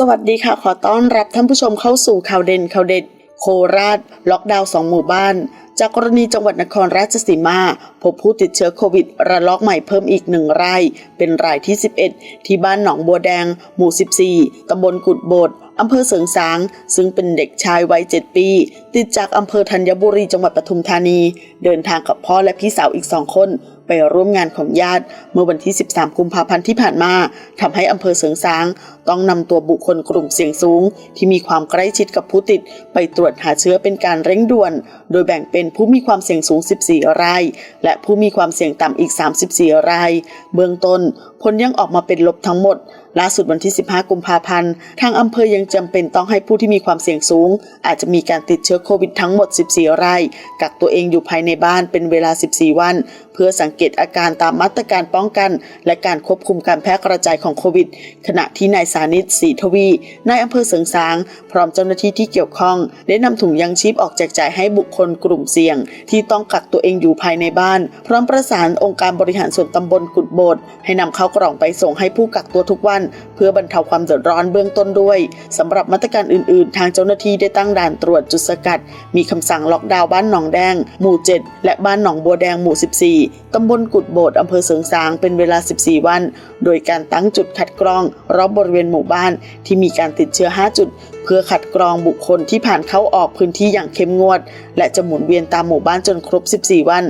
สวัสดีค่ะ ขอต้อนรับท่านผู้ชมเข้าสู่ข่าวเด่นข่าวเด็ด โคราช ล็อกดาวน์สองหมู่บ้าน จากกรณีจังหวัดนครราชสีมา พบผู้ติดเชื้อโควิด ระลอกใหม่เพิ่มอีกหนึ่งราย เป็นรายที่ 11 ที่บ้านหนองบัวแดง หมู่ 14 ตำบลกุดโบดอำเภอเสริงสาง ซึ่งเป็นเด็กชายวัย 7 ปี ติดจากอำเภอธัญบุรีจังหวัดปทุมธานี เดินทางกับพ่อและพี่สาวอีกสองคน ไปร่วมงานของญาติ เมื่อวันที่ 13 กุมภาพันธ์ที่ผ่านมาทำให้อำเภอเสริงสาง ต้องนำตัวบุคคลกลุ่มเสี่ยงสูง ที่มีความใกล้ชิดกับผู้ติด ไปตรวจหาเชื้อเป็นการเร่งด่วน โดยแบ่งเป็นผู้มีความเสี่ยงสูง 14 ราย และผู้มีความเสี่ยงต่ำอีก 34 ราย เบื้องต้นผลยังออกมาเป็นลบทั้งหมดล่าสุดวันที่ 15 กุมภาพันธ์ ทางอำเภอยังจำเป็นต้องให้ผู้ที่มีความเสี่ยงสูง อาจจะมีการติดเชื้อโควิดทั้งหมด 14 ราย กักตัวเองอยู่ภายในบ้านเป็นเวลา 14 วัน เพื่อสังเกตอาการตามมาตรการป้องกัน และการควบคุมการแพร่กระจายของโควิด ขณะที่นายสานิตศรีทวีนายอำเภอเสริงสาง พร้อมเจ้าหน้าที่ที่เกี่ยวข้อง ได้นำถุงยังชีพออกแจกจ่ายให้บุคคลกลุ่มเสี่ยง ที่ต้องกักตัวเองอยู่ภายในบ้าน พร้อมประสานองค์การบริหารส่วนตำบลกุดโบดให้นำเข้ากล่องไปส่งให้ผู้กักตัวทุกวัน เพื่อบรรเทาความเดือดร้อนเบื้องต้นด้วยสำหรับมาตรการอื่น ๆ ทางเจ้าหน้าที่ได้ตั้งด่านตรวจจุดสกัด มีคำสั่งล็อกดาวน์บ้านหนองแดง หมู่ 7 และบ้านหนองบัวแดงหมู่ 14ตำบลกุดโบดอำเภอเสริงสางเป็นเวลา 14 วัน โดยการตั้งจุดคัดกรองรอบบริเวณหมู่บ้านที่มีการติดเชื้อ 5 จุด เพื่อคัดกรองบุคคลที่ผ่านเข้าออกพื้นที่อย่างเข้มงวด และจะหมุนเวียนตามหมู่บ้านจนครบ 14 วัน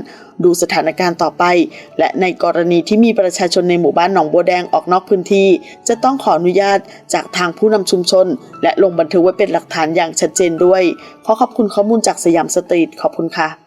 ดูสถานการณ์ต่อไป และในกรณีที่มีประชาชนในหมู่บ้านหนองบัวแดงออกนอกพื้นที่ จะต้องขออนุญาตจากทางผู้นำชุมชน และลงบันทึกไว้เป็นหลักฐานอย่างชัดเจนด้วย ขอขอบคุณข้อมูลจากสยามสตรีทขอบคุณค่ะ